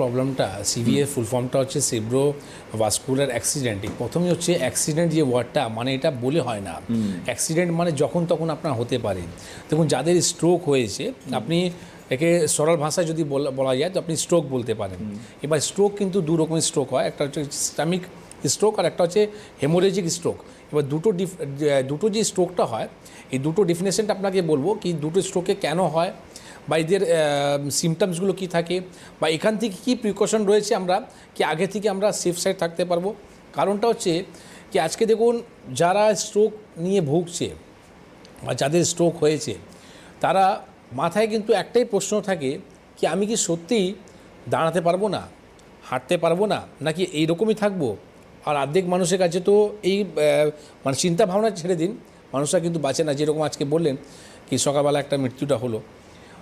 প্রবলেমটা সিভিএ ফুল ফর্মটা হচ্ছে সেব্রো ভাস্কুলার অ্যাক্সিডেন্ট প্রথমে হচ্ছে অ্যাক্সিডেন্ট যে ওয়ার্ডটা মানে এটা বলে হয় না। অ্যাক্সিডেন্ট মানে যখন তখন আপনার হতে পারে। দেখুন যাদের স্ট্রোক হয়েছে আপনি একে সরল ভাষায় যদি বলা যায় তো আপনি স্ট্রোক বলতে পারেন। এবার স্ট্রোক কিন্তু দু রকমের স্ট্রোক হয় একটা হচ্ছে স্টামিক স্ট্রোক আর একটা হচ্ছে হেমোরেজিক স্ট্রোক এবার দুটো ডিফ দুটো যে স্ট্রোকটা হয় এই দুটো ডেফিনেশনটা আপনাকে বলব কি দুটো স্ট্রোকে কেন হয়? বা এদের সিমটমসগুলো কী থাকে বা এখান থেকে কী প্রিকশন রয়েছে আমরা, কি আগে থেকে আমরা সেফ সাইড থাকতে পারব? কারণটা হচ্ছে কি আজকে দেখুন, যারা স্ট্রোক নিয়ে ভুগছে বা যাদের স্ট্রোক হয়েছে, তারা মাথায় কিন্তু একটাই প্রশ্ন থাকে কি আমি কি সত্যিই দাঁড়াতে পারব না? হাঁটতে পারব না? নাকি এইরকমই থাকব? আর অর্ধেক মানুষের কাছে তো এই মানে চিন্তা ভাবনা ছেড়ে দিন, মানুষরা কিন্তু বাঁচে না। যেরকম আজকে বললেন কি সকালবেলা একটা মৃত্যুটা হলো।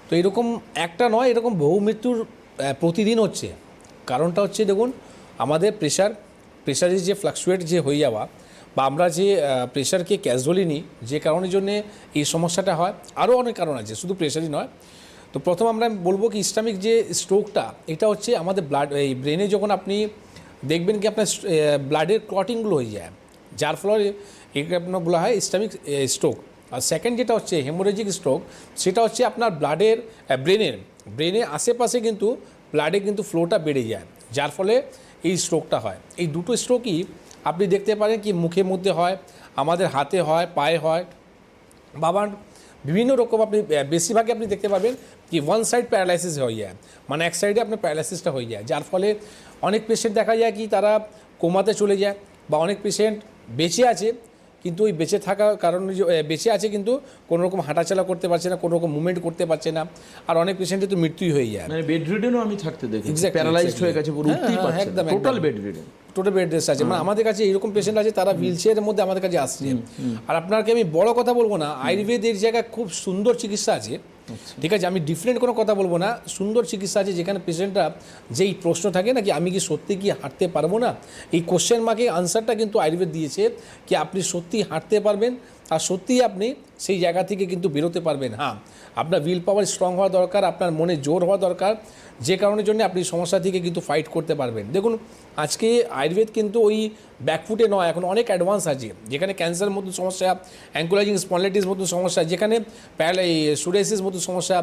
তো এরকম একটা নয়, এরকম বহু মৃত্যুর প্রতিদিন হচ্ছে। কারণটা হচ্ছে, দেখুন, আমাদের প্রেশার প্রেশারের যে ফ্লাকচুয়েট যে হয়ে যাওয়া বা আমরা যে প্রেশারকে ক্যাজুয়ালি নিই যে কারণের জন্যে এই সমস্যাটা হয়, আরও অনেক কারণ আছে, শুধু প্রেশারই নয়। তো প্রথম আমরা বলব কি, ইসলামিক যে স্ট্রোকটা এটা হচ্ছে আমাদের ব্লাড এই ব্রেনে যখন আপনি দেখবেন কি আপনার ব্লাডের ক্লটিংগুলো হয়ে যায়, যার ফলে একে আপনার বলা হয় ইসলামিক স্ট্রোক আর সেকেন্ড যেটা হচ্ছে হেমোরেজিক স্ট্রোক সেটা হচ্ছে আপনার ব্লাডের ব্রেনের ব্রেনের আশেপাশে কিন্তু ব্লাডে কিন্তু ফ্লোটা বেড়ে যায়, যার ফলে এই স্ট্রোকটা হয়। এই দুটো স্ট্রোকই আপনি দেখতে পারেন কি মুখের মধ্যে হয়, আমাদের হাতে হয়, পায়ে হয়। বাবার বিভিন্ন রকম আপনি বেশিরভাগই আপনি দেখতে পাবেন কি ওয়ান সাইড প্যারালাইসিস হয়ে যায় মানে এক সাইডে আপনার প্যারালাইসিসটা হয়ে যায়, যার ফলে অনেক পেশেন্ট দেখা যায় কি তারা কোমাতে চলে যায় বা অনেক পেশেন্ট বেঁচে আছে কিন্তু ওই বেঁচে থাকা কারণে যে- বেঁচে আছে কিন্তু কোনো রকম হাঁটাচলা করতে পারছে না কোনো রকম মুভমেন্ট করতে পারছে না। আর অনেক পেশেন্টের তো মৃত্যুই হয়ে যায়। মানে বেড রিডেনও আমি থাকতে দেখি প্যারালাইজড হয়ে গেছে পুরো হ্যাঁ, উঠতেই হ্যাঁ, পারছে একদম, total. Bed ridden total bed rest আছে। মানে আমাদের কাছে এরকম পেশেন্ট আছে তারা হুইল চেয়ারের মধ্যে আমাদের কাছে আসছে। আর আপনাকে আমি বড় কথা বলব না আয়ুর্বেদের জায়গায় খুব সুন্দর চিকিৎসা আছে। ঠিক আছে, আমি ডিফারেন্ট কোনো কথা বলব না। সুন্দর চিকিৎসা আছে যেখানে পেশেন্টরা যেই প্রশ্ন থাকে না কি আমি কি সত্যি কি হাঁটতে পারব না? এই কোশ্চেন মাকে আনসারটা কিন্তু আয়ুর্বেদ দিয়েছে কি আপনি সত্যি হাঁটতে পারবেন। আর সত্যিই আপনি সেই জায়গা থেকে কিন্তু বেরোতে পারবেন। হ্যাঁ আপনার উইল পাওয়ার স্ট্রং হওয়া দরকার, আপনার মনে জোর হওয়া দরকার, যে কারণের জন্য আপনি সমস্যা থেকে কিন্তু ফাইট করতে পারবেন। দেখুন, আজকে আয়ুর্বেদ কিন্তু ওই ব্যাকফুটে নয়, এখন অনেক অ্যাডভান্স আছে। যেখানে ক্যান্সার মতো সমস্যা অ্যাঙ্কুলাইজিং স্পন্ডাইটিস মতো সমস্যা, যেখানে সুরেসিস মতো সমস্যা,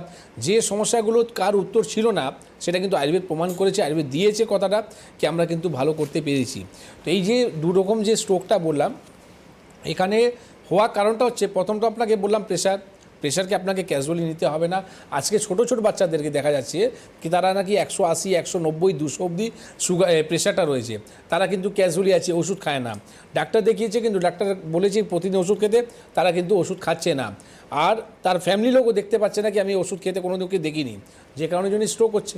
যে সমস্যাগুলো কার উত্তর ছিল না, সেটা কিন্তু আয়ুর্বেদ প্রমাণ করেছে, আয়ুর্বেদ দিয়েছে কথাটা কি আমরা কিন্তু ভালো করতে পেরেছি। তো এই যে দুরকম যে স্ট্রোকটা বললাম, এখানে হওয়ার কারণটা হচ্ছে, প্রথমটা আপনাকে বললাম প্রেশার প্রেশারকে আপনাকে ক্যাজুয়ালি নিতে হবে না। আজকে ছোট ছোট বাচ্চাদেরকে দেখা যাচ্ছে কি তারা নাকি একশো আশি, একশো নব্বই, দুশো অবধি সুগার প্রেশারটা রয়েছে। তারা কিন্তু ক্যাজুয়ালি আছে, ওষুধ খায় না। ডাক্তার দেখিয়েছে কিন্তু, ডাক্তার বলেছে প্রতিদিন ওষুধ খেতে, তারা কিন্তু ওষুধ খাচ্ছে না। আর তার ফ্যামিলি লোকও দেখতে পাচ্ছে না কি আমি ওষুধ খেতে কোনো দিনকে দেখিনি। যে কারণে জন্য স্ট্রোক হচ্ছে।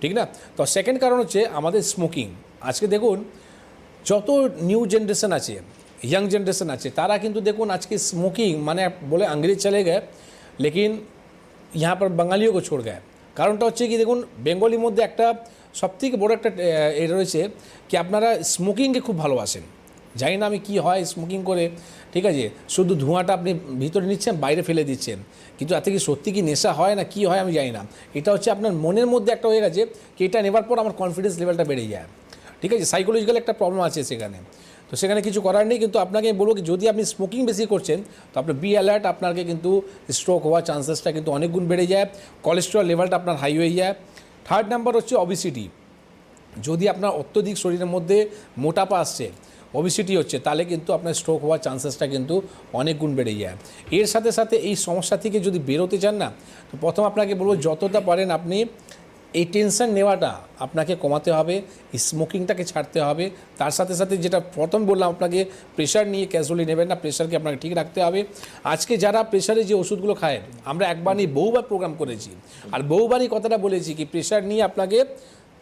ঠিক না? তো সেকেন্ড কারণ হচ্ছে আমাদের স্মোকিং আজকে দেখুন, যত নিউ জেনারেশন আছে ইয়াং জেনারেশন আছে, তারা কিন্তু দেখুন আজকে স্মোকিং মানে বলে আঙ্গ্রেজ চলে গে লেকিন यहाँ पर বাঙালিও কো ছোড় গে কারণটা হচ্ছে কি দেখুন, বেঙ্গলির মধ্যে একটা সবথেকে বড় একটা এটা রয়েছে কি আপনারা স্মোকিংকে খুব ভালোবাসেন। জানি না আমি কি হয় স্মোকিং করে, ঠিক আছে? শুধু ধোঁয়াটা আপনি ভিতরে নিচ্ছেন, বাইরে ফেলে দিচ্ছেন। কিন্তু এত কি সত্যি কি নেশা হয় না কি হয় আমি জানি না। এটা হচ্ছে আপনার মনের মধ্যে একটা হয়ে গেছে, কি এটা নেবার পর আমার কনফিডেন্স লেভেলটা বেড়ে যায়। ঠিক আছে? সাইকোলজিক্যাল একটা প্রবলেম আছে সেখানে। তো সেখানে কিছু করার নেই, কিন্তু আপনাকে বলব যদি আপনি স্মোকিং বেশি করছেন, তো আপনার বি অ্যালার্ট আপনাকে কিন্তু স্ট্রোক হওয়ার চান্সেসটা কিন্তু অনেক গুণ বেড়ে যায় কোলেস্ট্রল লেভেলটা আপনার হাই হয়ে যায়। থার্ড নাম্বার হচ্ছে অবিসিটি যদি আপনার অত্যধিক শরীরের মধ্যে মোটাপা আসছে ওবিসিটি হচ্ছে, তাহলে কিন্তু আপনার স্ট্রোক হওয়ার চান্সেসটা কিন্তু অনেক গুণ বেড়ে যায়। এর সাথে সাথে এই সমস্যা থেকে যদি বেরোতে চান না, তো প্রথম আপনাকে বলব, যতটা পারেন আপনি এই টেনশন নেওয়াটা আপনাকে কমাতে হবে স্মোকিংটাকে ছাড়তে হবে। তার সাথে সাথে যেটা প্রথম বললাম, আপনাকে প্রেশার নিয়ে ক্যাজুয়ালি নেবেন না, প্রেশারকে আপনাকে ঠিক রাখতে হবে। আজকে যারা প্রেশারে যে ওষুধগুলো খায়, আমরা একবার নিয়ে বহুবার প্রোগ্রাম করেছি। আর বহুবারই কথাটা বলেছি কি, প্রেশার নিয়ে আপনাকে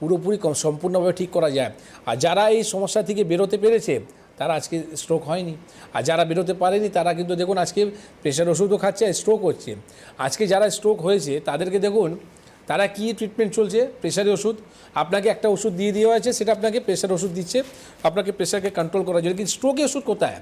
পুরোপুরি সম্পূর্ণভাবে ঠিক করা যায়। আর যারা এই সমস্যা থেকে বেরোতে পেরেছে, তারা আজকে স্ট্রোক হয়নি। আর যারা বেরোতে পারেনি, তারা কিন্তু দেখুন আজকে প্রেশার ওষুধও খাচ্ছে আর স্ট্রোক হচ্ছে। আজকে যারা স্ট্রোক হয়েছে, তাদেরকে দেখুন তারা কি ট্রিটমেন্ট চলছে? প্রেশারের ওষুধ। আপনাকে একটা ওষুধ দিয়ে দেওয়া হয়েছে, সেটা আপনাকে প্রেশার ওষুধ দিচ্ছে, আপনাকে প্রেশারকে কন্ট্রোল করার জন্য। কিন্তু স্ট্রোকের ওষুধ কোথায়?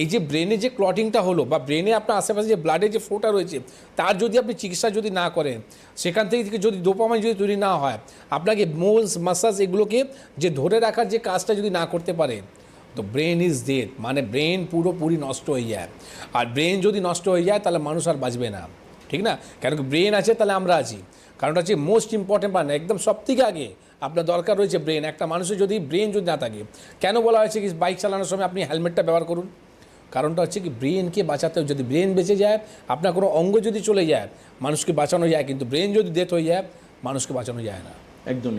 এই যে ব্রেনে যে ক্লটিংটা হলো বা ব্রেনে আপনার আশেপাশে যে ব্লাডের যে ফ্লোটা রয়েছে, তার যদি আপনি চিকিৎসা যদি না করেন, সেখান থেকে যদি ডোপামাইন যদি তৈরি না হয়, আপনাকে মোলস মাসাজ এগুলোকে যে ধরে রাখার যে কাজটা যদি না করতে পারে, তো ব্রেন ইজ ডেড মানে ব্রেন পুরোপুরি নষ্ট হয়ে যায়। আর ব্রেন যদি নষ্ট হয়ে যায়, তাহলে মানুষ আর বাঁচবে না। ঠিক না? কেন কি ব্রেন আছে, তাহলে আমরা আছি। কারণটা হচ্ছে মোস্ট ইম্পর্টেন্ট পার্ট একদম সব থেকে আগে আপনার দরকার রয়েছে ব্রেন একটা মানুষের যদি ব্রেন যদি না থাকে, কেন বলা হয়েছে কি বাইক চালানোর সময় আপনি হেলমেটটা ব্যবহার করুন? কারণটা হচ্ছে কি ব্রেনকে বাঁচাতে যদি ব্রেন বেঁচে যায়, আপনার কোনো অঙ্গ যদি চলে যায়, মানুষকে বাঁচানো যায়, কিন্তু ব্রেন যদি ডেথ হয়ে যায়, মানুষকে বাঁচানো যায় না। একদমই।